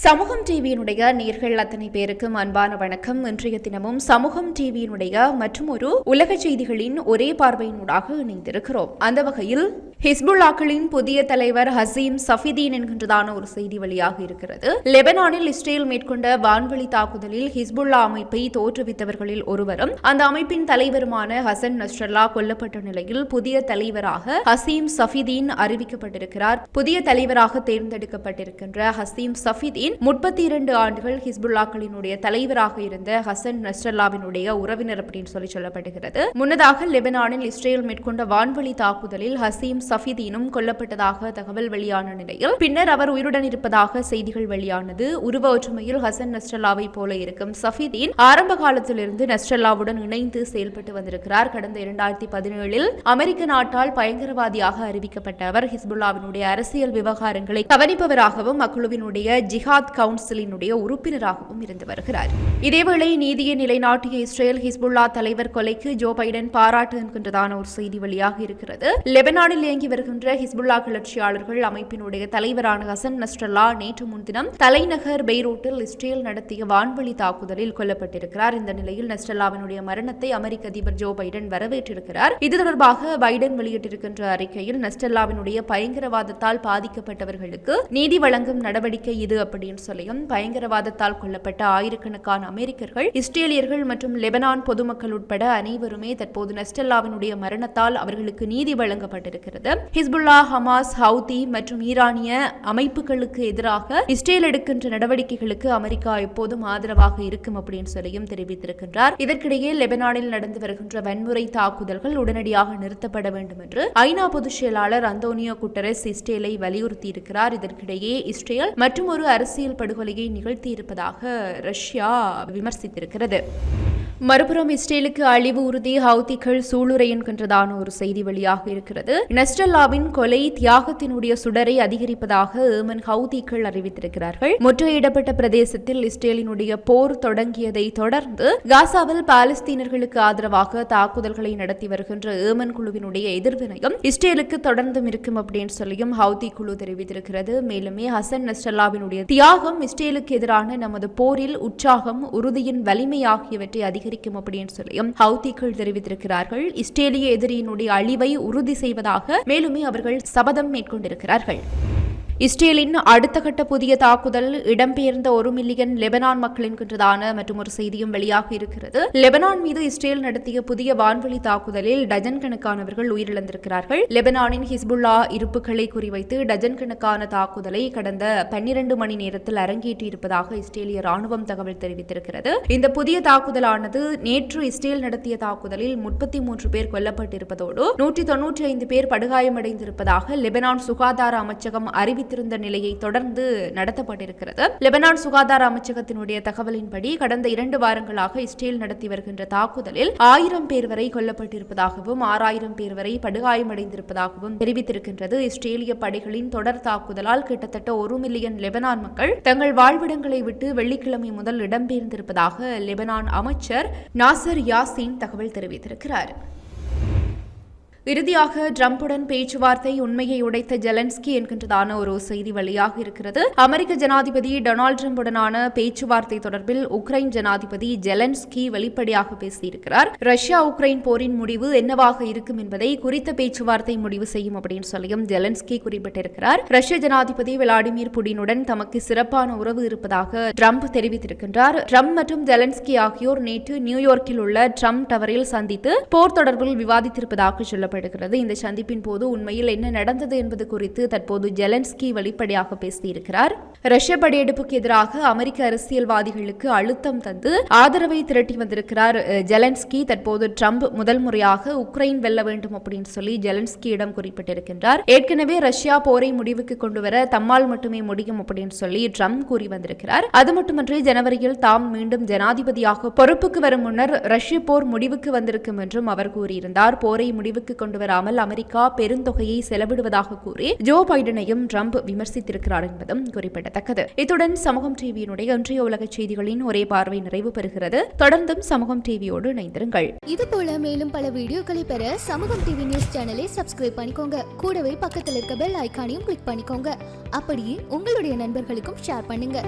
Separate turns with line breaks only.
சமூகம் டிவியினுடைய நேர்கள் அத்தனை பேருக்கும் அன்பான வணக்கம். இன்றைய தினமும் சமூகம் டிவியினுடைய மற்றும் ஒரு உலக செய்திகளின் ஒரே பார்வையினூடாக இணைந்திருக்கிறோம். அந்த வகையில் ஹிஸ்புல்லாக்களின் புதிய தலைவர் ஹசீம் சஃபிதீன் என்கின்றதான ஒரு செய்தி வெளியாக இருக்கிறது. லெபனானில் இஸ்ரேல் மேற்கொண்ட வான்வழி தாக்குதலில் ஹிஸ்புல்லா அமைப்பை தோற்றுவித்தவர்களில் ஒருவரும் அந்த அமைப்பின் தலைவருமான ஹசன் நஸ்ரல்லா கொல்லப்பட்ட நிலையில் புதிய தலைவராக ஹசீம் சஃபிதீன் அறிவிக்கப்பட்டிருக்கிறார். புதிய தலைவராக தேர்ந்தெடுக்கப்பட்டிருக்கின்ற ஹசீம் சஃபிதீன் முப்பத்தி இரண்டு ஆண்டுகள் ஹிஸ்புல்லாக்களினுடைய தலைவராக இருந்த ஹசன் நஸ்ரல்லாவினுடைய உறவினர் அப்படின்னு சொல்லி சொல்லப்படுகிறது. முன்னதாக லெபனானில் இஸ்ரேல் மேற்கொண்ட வான்வழி தாக்குதலில் ஹசீம் சஃபிதீனும் கொல்லப்பட்டதாக தகவல் வெளியான நிலையில் பின்னர் அவர் உயிருடன் இருப்பதாக செய்திகள் வெளியானது. உருவ ஒற்றுமையில் ஹசன் நஸ்ரல்லாவை போல இருக்கும் சஃபிதீன் ஆரம்ப காலத்திலிருந்து நஸ்ரல்லாவுடன் இணைந்து செயல்பட்டு வந்திருக்கிறார். கடந்த இரண்டாயிரத்தி பதினேழில் அமெரிக்க நாட்டால் பயங்கரவாதியாக அறிவிக்கப்பட்ட அவர் ஹிஸ்புல்லாவினுடைய அரசியல் விவகாரங்களை கவனிப்பவராகவும் அக்குழுவினுடைய ஜிஹாத் கவுன்சிலினுடைய உறுப்பினராகவும் இருந்து வருகிறார். இதேவேளை நீதியை நிலைநாட்டிய இஸ்ரேல் ஹிஸ்புல்லா தலைவர் கொலைக்கு ஜோ பைடன் பாராட்டு என்கின்றதான ஒரு செய்தி வெளியாக இருக்கிறது. லெபனானில் இயங்கி வருகின்ற ஹிஸ்புல்லா கிளர்ச்சியாளர்கள் அமைப்பினுடைய தலைவரான ஹசன் நஸ்ரல்லா நேற்று முன்தினம் தலைநகர் பெய்ரூட்டில் இஸ்ரேல் நடத்திய வான்வழி தாக்குதலில் கொல்லப்பட்டிருக்கிறார். இந்த நிலையில் நஸ்ரல்லாவினுடைய மரணத்தை அமெரிக்க அதிபர் ஜோ பைடன் வரவேற்றிருக்கிறார். இது தொடர்பாக பைடன் வெளியிட்டிருக்கின்ற அறிக்கையில் நஸ்டல்லாவினுடைய பயங்கரவாதத்தால் பாதிக்கப்பட்டவர்களுக்கு நீதி வழங்கும் நடவடிக்கை இது அப்படின்னு சொல்லியும் பயங்கரவாதத்தால் கொல்லப்பட்ட ஆயிரக்கணக்கான அமெரிக்கர்கள் இஸ்ரேலியர்கள் மற்றும் லெபனான் பொதுமக்கள் உட்பட அனைவருமே தற்போது நஸ்டல்லாவினுடைய மரணத்தால் அவர்களுக்கு நீதி வழங்கப்பட்டிருக்கிறது. ஹிஸ்புல்லா ஹமாஸ் ஹவுதி மற்றும் ஈரானிய அமைப்புகளுக்கு எதிராக இஸ்ரேல் எடுக்கின்ற நடவடிக்கைகளுக்கு அமெரிக்கா எப்போதும் ஆதரவாக இருக்கும் அப்படின்னு சொல்லியும் தெரிவித்திருக்கின்றார். இதற்கிடையே லெபனானில் நடந்து வருகின்ற வன்முறை தாக்குதல்கள் உடனடியாக நிறுத்தப்பட வேண்டும் என்று ஐநா பொதுச் செயலாளர் அந்தோனியோ குட்டரஸ் இஸ்ரேலை வலியுறுத்தியிருக்கிறார். இதற்கிடையே இஸ்ரேல் மற்றும் ஒரு அரசியல் படுகொலையை நிகழ்த்தியிருப்பதாக ரஷ்யா விமர்சித்திருக்கிறது. மறுபுறம் இஸ்ரேலுக்கு அழிவு உறுதி ஹவுதிகள் சூளுரை என்கின்றதான ஒரு செய்தி வெளியாக இருக்கிறது. நெஸ்டல்லாவின் கொலை தியாகத்தினுடைய சுடரை அதிகரிப்பதாக ஏமன் ஹவுதிகள் அறிவித்திருக்கிறார்கள். முற்றுகையிடப்பட்ட பிரதேசத்தில் இஸ்ரேலினுடைய போர் தொடங்கியதை தொடர்ந்து காசாவில் பாலஸ்தீனர்களுக்கு ஆதரவாக தாக்குதல்களை நடத்தி வருகின்ற ஏமன் குழுவினுடைய எதிர்வினையும் இஸ்ரேலுக்கு தொடர்ந்தும் இருக்கும் அப்படின்னு சொல்லியும் ஹவுதி குழு தெரிவித்திருக்கிறது. மேலுமே ஹசன் நெஸ்டல்லாவினுடைய தியாகம் இஸ்ரேலுக்கு எதிரான நமது போரில் உற்சாகம் உறுதியின் வலிமை ஆகியவற்றை அதிகரிக்கும் அப்படின்னு சொல்லியும் ஹவுதிகள் தெரிவித்திருக்கிறார்கள். இஸ்ரேலிய எதிரியினுடைய அழிவை உறுதி செய்வதாக மேலுமே அவர்கள் சபதம் மேற்கொண்டிருக்கிறார்கள். இஸ்ரேலின் அடுத்த கட்ட புதிய தாக்குதல் இடம்பெயர்ந்த ஒரு மில்லியன் லெபனான் மக்கள் என்கின்றதான மற்றும் ஒரு செய்தியும் வெளியாக இருக்கிறது. லெபனான் மீது இஸ்ரேல் நடத்திய புதிய வான்வழி தாக்குதலில் டஜன் கணக்கானவர்கள் உயிரிழந்திருக்கிறார்கள். லெபனானின் ஹிஸ்புல்லா இருப்புகளை குறிவைத்து டஜன் கணக்கான தாக்குதலை கடந்த பன்னிரண்டு மணி நேரத்தில் அரங்கேற்றியிருப்பதாக இஸ்ரேலிய ராணுவம் தகவல் தெரிவித்திருக்கிறது. இந்த புதிய தாக்குதலானது நேற்று இஸ்ரேல் நடத்திய தாக்குதலில் முப்பத்தி மூன்று பேர் கொல்லப்பட்டிருப்பதோடு நூற்றி தொன்னூற்றி ஐந்து பேர் படுகாயமடைந்திருப்பதாக லெபனான் சுகாதார அமைச்சகம் அறிவித்து வைத்திருந்த நிலையை தொடர்ந்து நடத்தப்பட்டிருக்கிறது. லெபனான் சுகாதார அமைச்சகத்தினுடைய தகவலின்படி கடந்த இரண்டு வாரங்களாக இஸ்ரேல் நடத்தி வருகின்ற தாக்குதலில் ஆயிரம் பேர் வரை கொல்லப்பட்டிருப்பதாகவும் ஆறாயிரம் பேர் வரை படுகாயமடைந்திருப்பதாகவும் தெரிவித்திருக்கின்றது. இஸ்ரேலிய படைகளின் தொடர் தாக்குதலால் கிட்டத்தட்ட ஒரு மில்லியன் லெபனான் மக்கள் தங்கள் வாழ்விடங்களை விட்டு வெள்ளிக்கிழமை முதல் இடம்பெயர்ந்திருப்பதாக லெபனான் அமைச்சர் நாசர் யாசின் தகவல் தெரிவித்திருக்கிறார். இறுதியாக டிரம்புடன் பேச்சுவார்த்தை உண்மையை உடைத்த ஜெலன்ஸ்கி என்கின்றதான ஒரு செய்தி வெளியாக இருக்கிறது. அமெரிக்க ஜனாதிபதி டொனால்டு ட்ரம்புடனான பேச்சுவார்த்தை தொடர்பில் உக்ரைன் ஜனாதிபதி ஜெலன்ஸ்கி வெளிப்படையாக பேசியிருக்கிறார். ரஷ்யா உக்ரைன் போரின் முடிவு என்னவாக இருக்கும் என்பதை குறித்த பேச்சுவார்த்தை முடிவு செய்யும் அப்படின்னு சொல்லியும் ஜெலன்ஸ்கி குறிப்பிட்டிருக்கிறார். ரஷ்ய ஜனாதிபதி விளாடிமிர் புடினுடன் தமக்கு சிறப்பான உறவு இருப்பதாக ட்ரம்ப் தெரிவித்திருக்கின்றார். டிரம்ப் மற்றும் ஜெலன்ஸ்கி ஆகியோர் நேற்று நியூயார்க்கில் உள்ள ட்ரம்ப் டவரில் சந்தித்து போர் தொடர்பில் விவாதித்திருப்பதாக சொல்லப்பட்டது சொல்லப்படுகிறது இந்த சந்திப்பின் போது உண்மையில் என்ன நடந்தது என்பது குறித்து தற்போது ஜெலன்ஸ்கி வெளிப்படையாக பேசியிருக்கிறார். ரஷ்ய படையெடுப்புக்கு எதிராக அமெரிக்க அரசியல்வாதிகளுக்கு அழுத்தம் தந்து ஆதரவை திரட்டி வந்திருக்கிறார் ஜெலன்ஸ்கி. தற்போது ட்ரம்ப் முதல் முறையாக உக்ரைன் வெல்ல வேண்டும் அப்படின்னு சொல்லி ஜெலன்ஸ்கியிடம் குறிப்பிட்டிருக்கின்றார். ஏற்கனவே ரஷ்யா போரை முடிவுக்கு கொண்டு வர தம்மால் மட்டுமே முடியும் அப்படின்னு சொல்லி ட்ரம்ப் கூறி வந்திருக்கிறார். அது மட்டுமன்றி ஜனவரியில் தாம் மீண்டும் ஜனாதிபதியாக பொறுப்புக்கு வரும் முன்னர் ரஷ்ய போர் முடிவுக்கு வந்திருக்கும் என்றும் அவர் கூறியிருந்தார். போரை முடிவுக்கு கொண்டு வராமல் அமெரிக்கா பெருந்தொகையை செலவிடுவதாக கூறி ஜோ பைடனையும் ட்ரம்ப் விமர்சித்திருக்கிறார் என்பதும் குறிப்பிடத்தக்கது. இத்துடன் சமூகம் டிவியினுடைய இன்றைய உலக செய்திகளின் ஒரே பார்வை நிறைவு பெறுகிறது. தொடர்ந்தும் சமூகம் டிவியோடு இணைந்திருங்கள்.
இது போல மேலும் பல வீடியோக்களை பெற சமூகம் டிவி நியூஸ் சேனலை சப்ஸ்கிரைப் பண்ணிக்கோங்க. கூடவே பக்கத்தில் இருக்க பெல் ஐக்கானையும் கிளிக் பண்ணிக்கோங்க. அப்படியே உங்களுடைய நண்பர்களுக்கும் ஷேர் பண்ணுங்க.